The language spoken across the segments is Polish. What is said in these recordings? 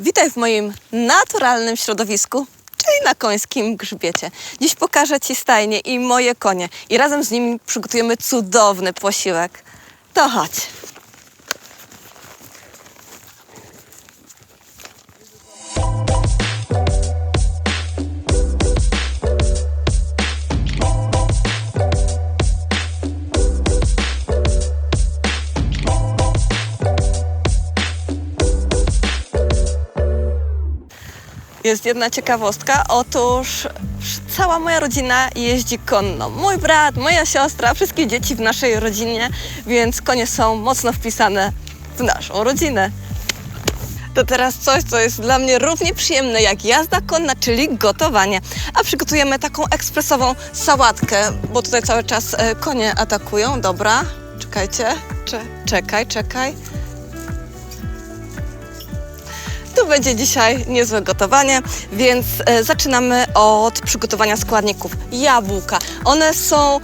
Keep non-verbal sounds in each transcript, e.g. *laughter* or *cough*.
Witaj w moim naturalnym środowisku, czyli na końskim grzbiecie. Dziś pokażę Ci stajnie i moje konie i razem z nimi przygotujemy cudowny posiłek. To chodź. Jest jedna ciekawostka. Otóż cała moja rodzina jeździ konno. Mój brat, moja siostra, wszystkie dzieci w naszej rodzinie, więc konie są mocno wpisane w naszą rodzinę. To teraz coś, co jest dla mnie równie przyjemne jak jazda konna, czyli gotowanie. A przygotujemy taką ekspresową sałatkę, bo tutaj cały czas e, konie atakują. Dobra, czekajcie. Cze czekaj, czekaj. Tu będzie dzisiaj niezłe gotowanie, więc e, zaczynamy od przygotowania składników. Jabłka. One są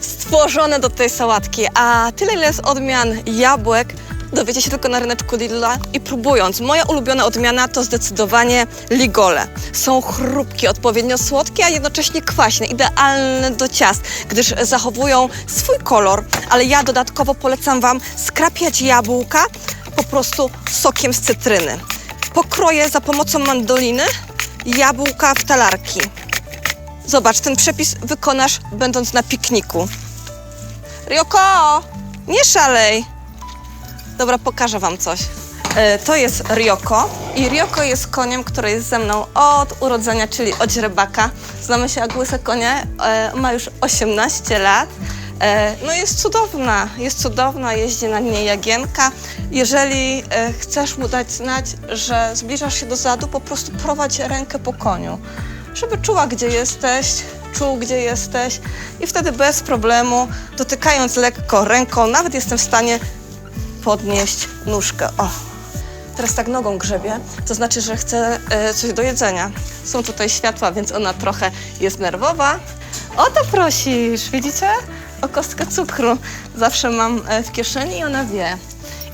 stworzone do tej sałatki, a tyle ile jest odmian jabłek, dowiecie się tylko na ryneczku Lidla i próbując. Moja ulubiona odmiana to zdecydowanie ligole. Są chrupkie, odpowiednio słodkie, a jednocześnie kwaśne, idealne do ciast, gdyż zachowują swój kolor, ale ja dodatkowo polecam Wam skrapiać jabłka po prostu sokiem z cytryny. Pokroję za pomocą mandoliny jabłka w talarki. Zobacz, ten przepis wykonasz będąc na pikniku. Ryoko, nie szalej. Dobra, pokażę Wam coś. E, To jest Ryoko i Ryoko jest koniem, który jest ze mną od urodzenia, czyli od źrebaka. Znamy się jak konie, e, ma już 18 lat. E, No jest cudowna, jest cudowna, jeździ na niej Jagienka. Jeżeli e, chcesz mu dać znać, że zbliżasz się do zadu, po prostu prowadź rękę po koniu, żeby czuła, gdzie jesteś, czuł, gdzie jesteś i wtedy bez problemu, dotykając lekko ręką, nawet jestem w stanie podnieść nóżkę. O, teraz tak nogą grzebie, to znaczy, że chcę e, coś do jedzenia. Są tutaj światła, więc ona trochę jest nerwowa. O to prosisz, widzicie? O kostkę cukru. Zawsze mam e, w kieszeni i ona wie.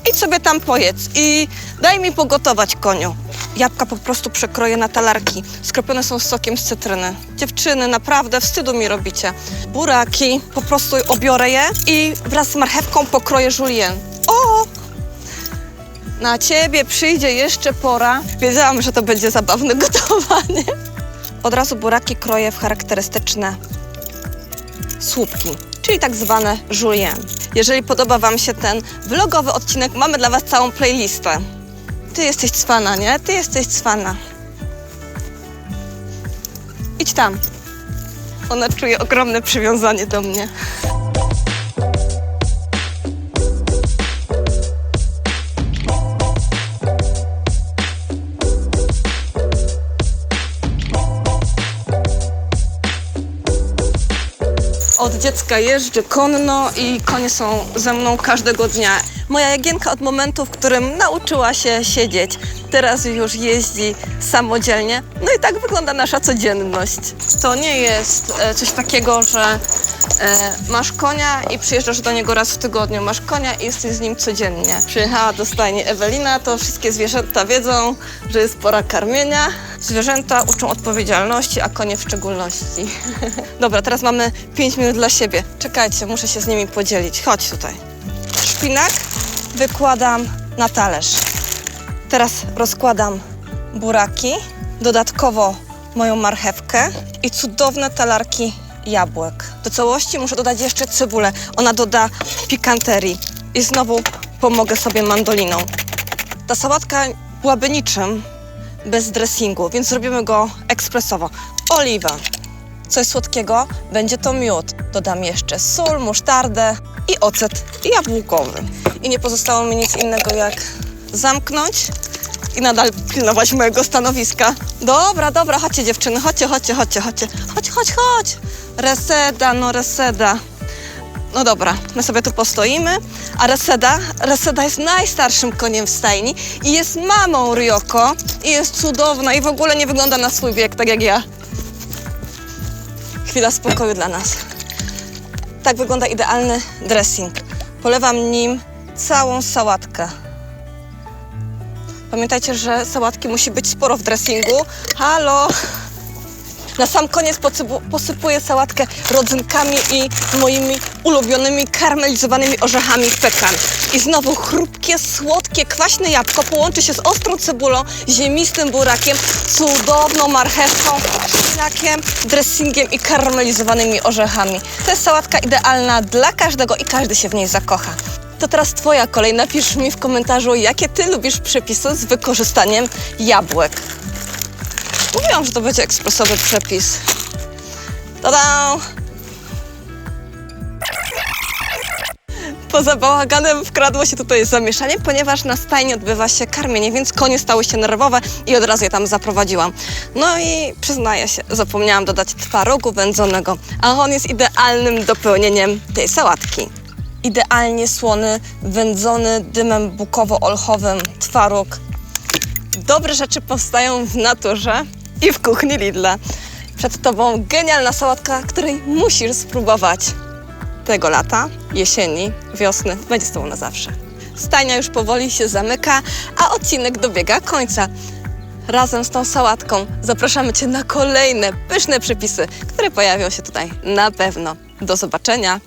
Idź sobie tam pojedz i daj mi pogotować koniu. Jabłka po prostu przekroję na talarki. Skropione są sokiem z cytryny. Dziewczyny, naprawdę wstydu mi robicie. Buraki, po prostu obiorę je i wraz z marchewką pokroję julienne. O! Na ciebie przyjdzie jeszcze pora. Wiedziałam, że to będzie zabawne *laughs* gotowanie. Od razu buraki kroję w charakterystyczne słupki, czyli tak zwane julienne. Jeżeli podoba Wam się ten vlogowy odcinek, mamy dla Was całą playlistę. Ty jesteś cwana, nie? Ty jesteś cwana. Idź tam. Ona czuje ogromne przywiązanie do mnie. Od dziecka jeżdżę konno i konie są ze mną każdego dnia. Moja Jagienka od momentu, w którym nauczyła się siedzieć, teraz już jeździ samodzielnie. No i tak wygląda nasza codzienność. To nie jest e, coś takiego, że e, masz konia i przyjeżdżasz do niego raz w tygodniu. Masz konia i jesteś z nim codziennie. Przyjechała do stajni Ewelina, to wszystkie zwierzęta wiedzą, że jest pora karmienia. Zwierzęta uczą odpowiedzialności, a konie w szczególności. *laughs* Dobra, teraz mamy 5 minut dla siebie. Czekajcie, muszę się z nimi podzielić. Chodź tutaj. Szpinak wykładam na talerz. Teraz rozkładam buraki, dodatkowo moją marchewkę i cudowne talarki jabłek. Do całości muszę dodać jeszcze cebulę. Ona doda pikanterii. I znowu pomogę sobie mandoliną. Ta sałatka byłaby niczym bez dressingu, więc zrobimy go ekspresowo. Oliwa, coś słodkiego, będzie to miód. Dodam jeszcze sól, musztardę i ocet jabłkowy. I nie pozostało mi nic innego jak zamknąć i nadal pilnować mojego stanowiska. Dobra, dobra, chodźcie dziewczyny, chodźcie, chodźcie, chodźcie, chodźcie. Chodź, chodź, chodź. Reseda, no reseda. No dobra, my sobie tu postoimy, a Reseda, Reseda jest najstarszym koniem w stajni i jest mamą Ryoko i jest cudowna i w ogóle nie wygląda na swój wiek, tak jak ja. Chwila spokoju dla nas. Tak wygląda idealny dressing. Polewam nim całą sałatkę. Pamiętajcie, że sałatki musi być sporo w dressingu. Halo! Na sam koniec posypu, posypuję sałatkę rodzynkami i moimi ulubionymi karmelizowanymi orzechami pekan. I znowu chrupkie, słodkie, kwaśne jabłko połączy się z ostrą cebulą, ziemistym burakiem, cudowną marchewką, szpinakiem, dressingiem i karmelizowanymi orzechami. To jest sałatka idealna dla każdego i każdy się w niej zakocha. To teraz Twoja kolej. Napisz mi w komentarzu, jakie Ty lubisz przepisy z wykorzystaniem jabłek. Mówiłam, że to będzie ekspresowy przepis. Tada! Poza bałaganem wkradło się tutaj zamieszanie, ponieważ na stajni odbywa się karmienie, więc konie stały się nerwowe i od razu je tam zaprowadziłam. No i przyznaję się, zapomniałam dodać twarogu wędzonego, a on jest idealnym dopełnieniem tej sałatki. Idealnie słony, wędzony dymem bukowo-olchowym twaróg Dobre rzeczy powstają w naturze i w kuchni Lidla. Przed Tobą genialna sałatka, której musisz spróbować. Tego lata, jesieni, wiosny będzie z Tobą na zawsze. Stajnia już powoli się zamyka, a odcinek dobiega końca. Razem z tą sałatką zapraszamy Cię na kolejne pyszne przepisy, które pojawią się tutaj na pewno. Do zobaczenia!